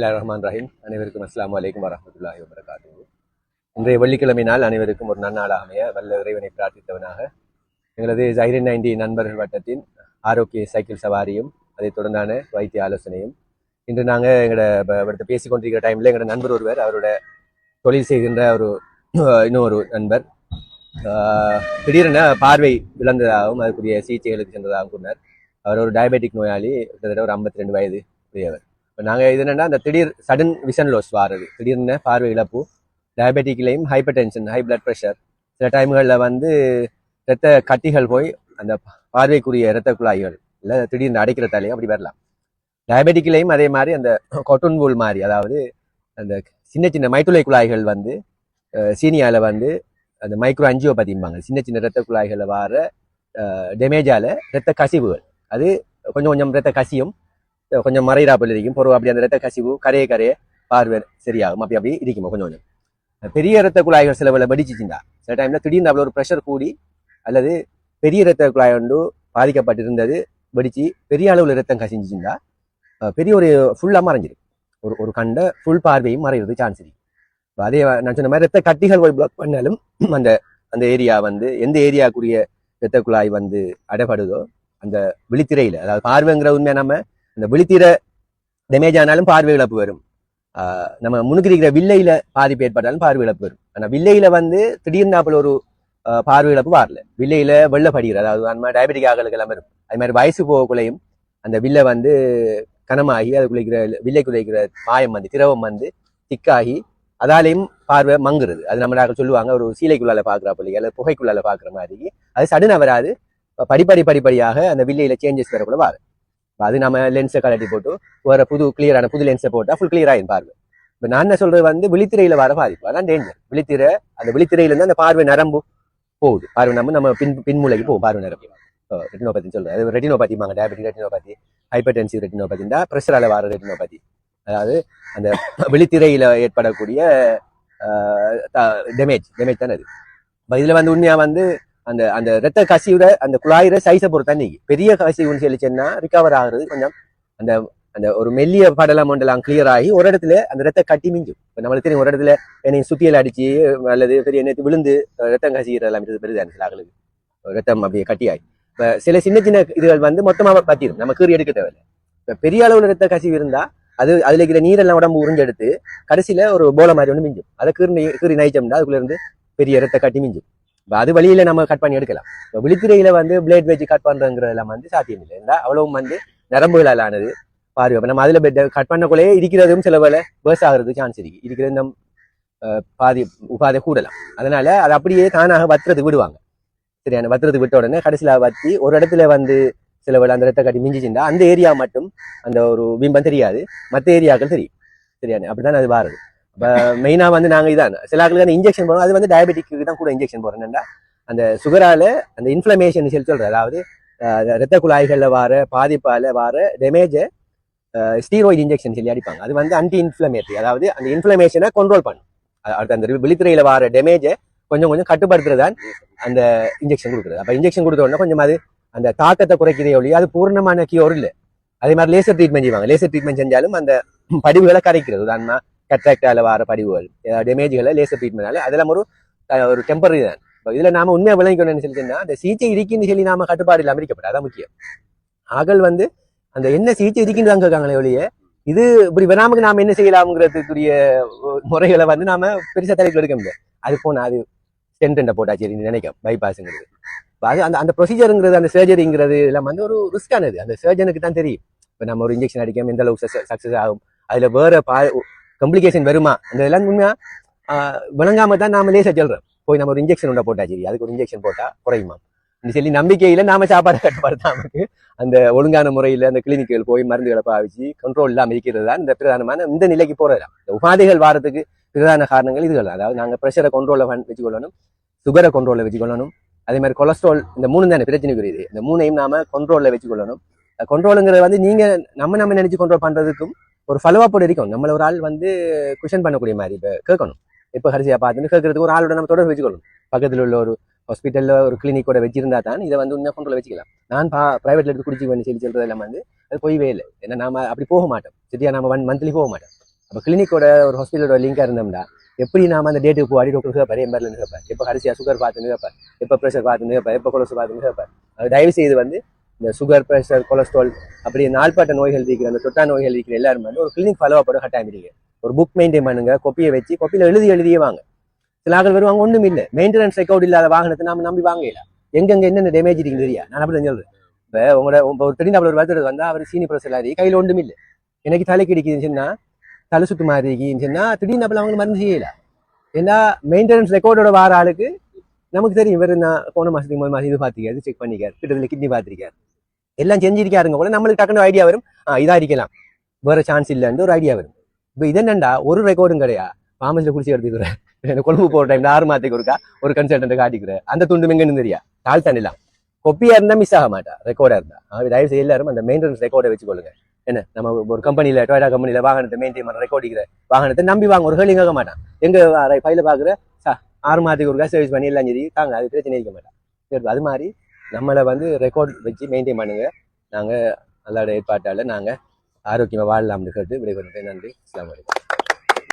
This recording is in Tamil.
பிஸ்மில்லா ரஹ்மான் ரஹீம் அனைவருக்கும் அஸ்லாம் வலைக்கம் வரமத்துல்லாஹி வபரகாத்துஹு. இன்றைய வெள்ளிக்கிழமை நாள் அனைவருக்கும் ஒரு நன்னாளாக அமைய வல்ல இறைவனை பிரார்த்தித்தவனாக எங்களது ஜைரன் நைன்டி நண்பர்கள் வட்டத்தின் ஆரோக்கிய சைக்கிள் சவாரியும் அதைத் தொடர்ந்தான வைத்திய ஆலோசனையும். இன்று நாங்கள் எங்களோட பேசிக்கொண்டிருக்கிற டைமில் எங்களோட நண்பர் ஒருவர் அவரோட தொழில் செய்கின்ற ஒரு இன்னொரு நண்பர். ஆஹ், திடீரென பார்வை இழந்ததாகவும் அதுக்குரிய சிகிச்சைகளுக்கு சென்றதாகவும் கூறினார். அவர் ஒரு டயபெட்டிக் நோயாளி கிட்டத்தட்ட ஒரு 52 ரெண்டு வயது உரியவர் இப்போ நாங்கள் இது என்னென்னா அந்த திடீர் சடன் விஷன் லாஸ் வாரது. திடீர்னு பார்வை இழப்பு டயபெட்டிக்லேயும் hyper tension high blood pressure சில டைம்களில் வந்து இரத்த கட்டிகள் போய் அந்த பார்வைக்குரிய இரத்த குழாய்கள் இல்லை திடீர்னு அடைக்கிறதாலேயும் அப்படி வரலாம். டயபெட்டிக்லேயும் அதே மாதிரி அந்த கொட்டுன் பூல் மாதிரி அதாவது அந்த சின்ன சின்ன மைத்துளை குழாய்கள் வந்து சீனியாவில் வந்து அந்த மைக்ரோ அஞ்சியோபதிம்பாங்க சின்ன சின்ன இரத்த குழாய்களில் வார டேமேஜால இரத்த கசிவுகள். அது கொஞ்சம் கொஞ்சம் இரத்த கசியும் கொஞ்சம் மறையிறாப்பில் இருக்கும் பொருள் அப்படி அந்த ரத்த கசிவு கரையே கரையே பார்வை சரியாகும் அப்படி அப்படி இருக்குமா கொஞ்சம் கொஞ்சம் பெரிய இரத்த குழாய்கள் சில வேலை வெடிச்சிச்சுண்டா சில டைம்ல திடீர்னு அவ்வளோ ஒரு ப்ரெஷர் கூடி அல்லது பெரிய இரத்த குழாய் ஒன்று பாதிக்கப்பட்டிருந்தது வெடிச்சு பெரிய அளவில் இரத்தம் கசிஞ்சிச்சிருந்தா பெரிய ஒரு ஃபுல்லாக மறைஞ்சிரும் ஒரு ஒரு கண்ட ஃபுல் பார்வையும் மறைகிறது சான்ஸ் இருக்கு இப்போ அதே நான் சொன்ன மாதிரி இரத்த கட்டிகள் போய் பிளாக் பண்ணாலும் அந்த அந்த ஏரியா வந்து எந்த ஏரியாக்குரிய இரத்த குழாய் வந்து அடைபடுதோ அந்த விழித்திரையில அதாவது பார்வைங்கிற உண்மையை நம்ம இந்த விழித்திரை டேமேஜ் ஆனாலும் பார்வை இழப்பு வரும். ஆஹ் நம்ம முன்னுக்கு இருக்கிற வில்லையில பாதிப்பு ஏற்பட்டாலும் பார்வை இழப்பு வரும். ஆனால் வில்லையில வந்து திடீர்னாப்பில் ஒரு ஆஹ் பார்வை இழப்பு வரல. வில்லையில வெள்ள படிக்கிற அதாவது அந்த மாதிரி டயபெட்டிக் ஆகலுக்கு எல்லாம் வரும். அது மாதிரி வயசு போகக்குள்ளையும் அந்த வில்லை வந்து கனமாகி அது குளிக்கிற வில்லை குளிக்கிற மாயம் வந்து திரவம் வந்து திக்காகி அதாலேயும் பார்வை மங்குறது. அது நம்ம சொல்லுவாங்க ஒரு சீலைக்குள்ளால பார்க்குற பிள்ளைங்க அல்லது புகைக்குள்ளால பாக்குற மாதிரி. அது சடனா வராது. படிப்படி படிப்படியாக அந்த வில்லையில சேஞ்சஸ் வரக்குள்ள வரும். அது நம்ம லென்ஸை கலட்டி போட்டு ஒரு புது கிளியரான புது லென்ஸை போட்டால் ஃபுல் கிளியர் ஆகும் பார்வை. இப்போ நான் என்ன சொல்றது வந்து விழித்திரையில வர பாதிப்பு. அதான் டேஞ்சர் விழித்திரை அந்த விழித்திரையிலேருந்து அந்த பார்வை நரம்பு போகுது. பார்வை நம்ம நம்ம பின் பின்மூலைக்கு போகும். பார்வை நரம்பு. ரெட்டினோபதினு சொல்றது அது ரெட்டினோபதிமாங்க டயபெட்டிக் ரெட்டினோபதி ஹைப்பர் டென்சிவ் ரெட்டினோபதினா ப்ரெஷரால வர ரெட்டினோபதி அதாவது அந்த விழித்திரையில ஏற்படக்கூடிய டேமேஜ் டேமேஜ் தானே அது. இதில் வந்து உண்மையாக வந்து அந்த அந்த ரத்த கசிவுற அந்த குழாயிற சைஸை பொறுத்த தண்ணி பெரிய கசிவுன்னு சொல்லிச்சுன்னா ரிகவர் ஆகுறது கொஞ்சம் அந்த அந்த ஒரு மெல்லிய படலம் மண்டலம் கிளியர் ஆகி ஒரு இடத்துல அந்த ரத்த கட்டி மிஞ்சும். இப்போ நம்மளுக்கு தெரியும் ஒரு இடத்துல என்னை சுத்தியல் அடிச்சு அல்லது பெரிய நேற்று விழுந்து ரத்தம் கசிகிற எல்லாம் பெருதான சில ரத்தம் அப்படியே கட்டியாகி. இப்போ சில சின்ன சின்ன இதுகள் வந்து மொத்தமாக பற்றிடும் நம்ம கீறி எடுக்க தேவையில்லை. இப்போ பெரிய அளவில் ரத்த கசிவு இருந்தால் அது அதுல இருக்கிற நீரெல்லாம் உடம்பு உறிஞ்செடுத்து கடைசியில ஒரு போல மாதிரி ஒன்று மிஞ்சும். அதை கீறி கீறி நைச்சோம்னா அதுக்குள்ள இருந்து பெரிய ரத்த கட்டி மிஞ்சும். அது வழியில நம்ம கட் பண்ணி எடுக்கலாம். இப்போ விழித்திரையில வந்து பிளேட் வச்சு கட் பண்றதுங்கிறதெல்லாம் வந்து சாத்தியம் இல்லை ஏன்னா அவ்வளவும் வந்து நரம்புகளால் ஆனது பார்வை அப்ப நம்ம பெட் கட் பண்ணக்குள்ளே இருக்கிறதும் சில வேலை பேர்ஸ் ஆகுறது சான்ஸ் இருக்கு. இருக்கிறது நம் பாதி உபாதை கூடலாம். அதனால அது அப்படியே தானாக வத்துறது விடுவாங்க. சரியான வத்துறது விட்ட உடனே கடைசியில் வத்தி ஒரு இடத்துல வந்து சில வேலை அந்த இடத்த கட்டி மிஞ்சிச்சுண்டா அந்த ஏரியா மட்டும் அந்த ஒரு பிம்பம் தெரியாது. மற்ற ஏரியாக்கள் தெரியும். சரியான அப்படிதான் அது வாருது. மெயினாக வந்து நாங்கள் இதான். சில ஆட்களுக்கு அந்த இன்ஜெக்ஷன் போடுறோம் அது வந்து டயபெட்டிக்கு தான் கூட இன்ஜெக்ஷன் போடுறோம் அந்த சுகரால அந்த இன்ஃப்ளமேஷன் சொல்லி சொல்றது அதாவது ரத்த குழாய்களில் வர பாதிப்பால வர டேமேஜை ஸ்டீராய்டு இன்ஜெக்ஷன் சொல்லி அடிப்பாங்க. அது வந்து அன்டி இன்ஃப்ளமேட்டரி அதாவது அந்த இன்ஃப்ளமேஷனை கண்ட்ரோல் பண்ணும். அடுத்து அந்த விழித்திரையில வர டேமேஜை கொஞ்சம் கொஞ்சம் கட்டுப்படுத்துறதுதான் அந்த இன்ஜெக்ஷன் கொடுக்குறது. அப்போ இன்ஜெக்ஷன் கொடுத்த உடனே கொஞ்சம் அது அந்த தாக்கத்தை குறைக்கிறதே ஒழிய அது பூர்ணமான கியோர் இல்லை. அதே மாதிரி லேசர் ட்ரீட்மெண்ட் செய்வாங்க. லேசர் ட்ரீட்மெண்ட் செஞ்சாலும் அந்த படிவுகளை கரைக்கிறது. உதாரணமா கட்ராக்டால வர படிவுகள். டேமேஜ்களை லேசர் ட்ரீட்மெண்ட்னால அதெல்லாம் ஒரு ஒரு டெம்பரரி தான். இப்போ இதில் நாம உண்மையாக விளங்கிக்கணும்னு சொல்லிட்டுன்னா அந்த சிகிச்சை இருக்குன்னு சொல்லி நாம கட்டுப்பாடு இல்லாம இருக்கப்படும் அதான் முக்கியம். ஆகல் வந்து அந்த என்ன சிகிச்சை இருக்குன்னு தான் கேட்காங்களே ஒழிய இது இப்படி வராமக்கு நாம என்ன செய்யலாம்ங்கிறதுக்குரிய முறைகளை வந்து நாம பெருசா தலைக்கு எடுக்க முடியாது. அது போன அது ஸ்டென்ட் போட்டாச்சு நினைக்கும் பைபாஸ்ங்கிறது அது அந்த அந்த ப்ரொசீஜருங்கிறது அந்த சர்ஜரிங்கிறது எல்லாம் வந்து ஒரு ரிஸ்கானது அந்த சர்ஜனுக்கு தான் தெரியும். இப்போ நம்ம ஒரு இன்ஜெக்ஷன் அடிக்காம எந்த அளவுக்கு சக்ஸஸ் ஆகும். அதுல வேற பா கம்ப்ளிகேஷன் வருமா? அந்த எல்லாம் உண்மையா? ஆஹ், விளங்காம தான் நாம லேசா சொல்றோம். போய் நம்ம ஒரு இன்ஜெக்ஷன் உண்டா போட்டா சரி அதுக்கு ஒரு இன்ஜெக்ஷன் போட்டா குறையுமா? இந்த சொல்லி நம்பிக்கையில நாம சாப்பாடு கட்டுப்படுத்தாமக்கு அந்த ஒழுங்கான முறையில அந்த கிளினிக்குகள் போய் மருந்துகளை பாவிச்சு கண்ட்ரோல் இல்லாமல் இருக்கிறது தான் இந்த பிரதானமான இந்த நிலைக்கு போறதுதான் இந்த உபாதைகள் வாரத்துக்கு பிரதான காரணங்கள் இதுகள் தான். அதாவது நாங்க ப்ரெஷரை கண்ட்ரோல வச்சுக்கொள்ளணும் சுகரை கண்ட்ரோல வச்சுக்கொள்ளணும். அதே மாதிரி கொலஸ்ட்ரால் இந்த மூணு தானே பிரச்சனைக்குரியது இந்த மூணையும் நாம கண்ட்ரோல்ல வச்சுக்கொள்ளணும். கண்ட்ரோலுங்கிறது வந்து நீங்க நம்ம நம்ம நினைச்சு கண்ட்ரோல் பண்றதுக்கும் ஒரு ஃபாலோஅப் இருக்கும் நம்மள ஒரு ஆள் வந்து குஷன் பண்ணக்கூடிய மாதிரி இப்போ கேட்கணும். இப்போ கடைசியாக பார்த்துட்டு கேட்கறதுக்கு ஒரு ஆளோட நம்ம தொடர்பு வச்சுக்கணும். பக்கத்தில் உள்ள ஒரு ஹாஸ்பிட்டலில் ஒரு கிளினிக்கோட வச்சிருந்தா தான் இதை வந்து உண்மையாக ஃபோனில் வச்சுக்கலாம். நான் பா பிரைவேட்ல எடுத்து குடிச்சு பண்ணி சொல்லி சொல்கிறது எல்லாம் வந்து அது பொய்வே இல்லை. ஏன்னா நாம அப்படி போக மாட்டோம். சரியா? நம்ம ஒன் மந்த்லி போக மாட்டோம். அப்போ கிளினிக்கோட ஒரு ஹாஸ்பிட்டலோட லிங்காக இருந்தோம்னா எப்படி நாம அந்த டேட்டுக்கு போய் டாக்டர் கேட்பார் என் பேரில் கேட்பார் எப்போ கடைசியாக சுகர் பார்த்துன்னு கேட்பார் எப்போ ப்ரெஷர் பார்த்துன்னு கேட்பார் எப்போ கொலஸ்ட்ரால் பார்த்துன்னு கேட்பார் அது தயவு செய்து வந்து இந்த சுகர் ப்ரெஷர் கொலஸ்ட்ரால் அப்படி நாள்பட்ட நோய்கள் இருக்கிற அந்த தொட்டா நோய்கள் இருக்கிற எல்லாரும் வந்து ஒரு கிளினிக் ஃபாலோ பண்ண கட்டாயம் இருக்கு ஒரு புக் மெயின்டைன் பண்ணுங்க கொப்பியை வச்சு கொப்பியில் எழுதி எழுதியே வாங்க. சில ஆகல் வருவாங்க ஒன்றும் இல்லை. மெயின்டெனன்ஸ் ரெக்கார்டு இல்லாத வாகனத்தை நாம நம்பி வாங்கல. எங்கெங்க என்னென்ன டேமேஜ் இருக்குன்னு தெரியா? நான் அப்படி சொல்றேன். இப்போ உங்களோட ஒரு தெரிந்த ஒரு வருத்தர் வந்தா அவர் சீனி ப்ரெஷர் ஆகி கையில் ஒன்றும் இல்லை. எனக்கு தலைக்கு அடிக்குதுன்னு சொன்னா தலை சுத்து மாதிரி இருக்குன்னு சொன்னா திடீர்னு அப்பல அவங்க மருந்து செய்யல. ஏன்னா மெயின்டெனன்ஸ் ரெக்கார்டோட வார ஆளுக்கு நமக்கு தெரியும் இவர் நான் போன மாதத்துக்கு மூணு மாசம் இது பார்த்திருக்காரு செக் பண்ணிக்காரு கிட்டத்தில் கிட்னி பார்த்துருக்காரு. எல்லாம் செஞ்சிருக்காருங்க போல நம்மளுக்கு டக்குனு ஐடியா வரும். இதா இருக்கலாம் வேற சான்ஸ் இல்லைன்னு ஒரு ஐடியா வரும். இப்போ இது என்னண்டா? ஒரு ரெக்கார்டும் கிடையா? பாமசில் குடிச்சு எடுத்துக்கிறேன் கொழும்பு போகிற டைம்ல ஆறு மாதத்துக்கு ஒருக்கா? ஒரு கன்சல்டன்ட் காட்டிக்கிறேன். அந்த துண்டு எங்கன்னு தெரியா? தாழ் தண்ணிலாம். கொப்பியா இருந்தா மிஸ் ஆக மாட்டா. ரெக்கார்டா இருந்தா. அவர் தயவு செய்ய எல்லாரும் அந்த மெயின்டெனன்ஸ் ரெக்கார்டை வச்சுக்கொள்ளுங்க. என்ன? நம்ம ஒரு கம்பெனில டொயடா கம்பெனியில வாகனத்தை மெயின்டைன் பண்ண ரெக்கார்டிக்கிற வாகனத்தை நம்பி வாங்க. ஒரு ஹேலிங் ஆக மாட்டான். எங்க ஃபைல பாக்குற சா ஆறு மாதத்துக்கு ஒருக்கா சர்வீஸ் பண்ணி எல்லாம் சரி தாங்க. அது பிரச்சனை இருக்க மாட்டான் சரி அது மாதிரி நம்மளை வந்து ரெக்கார்ட் வச்சு மெயின்டைன் பண்ணுங்க. நாங்கள் அல்லாட ஏற்பாட்டால் நாங்கள் ஆரோக்கியமாக வாழலாம்னு கேட்டு விடைபெறுகிறேன். நன்றி. அஸ்லாம் வலைக்கம்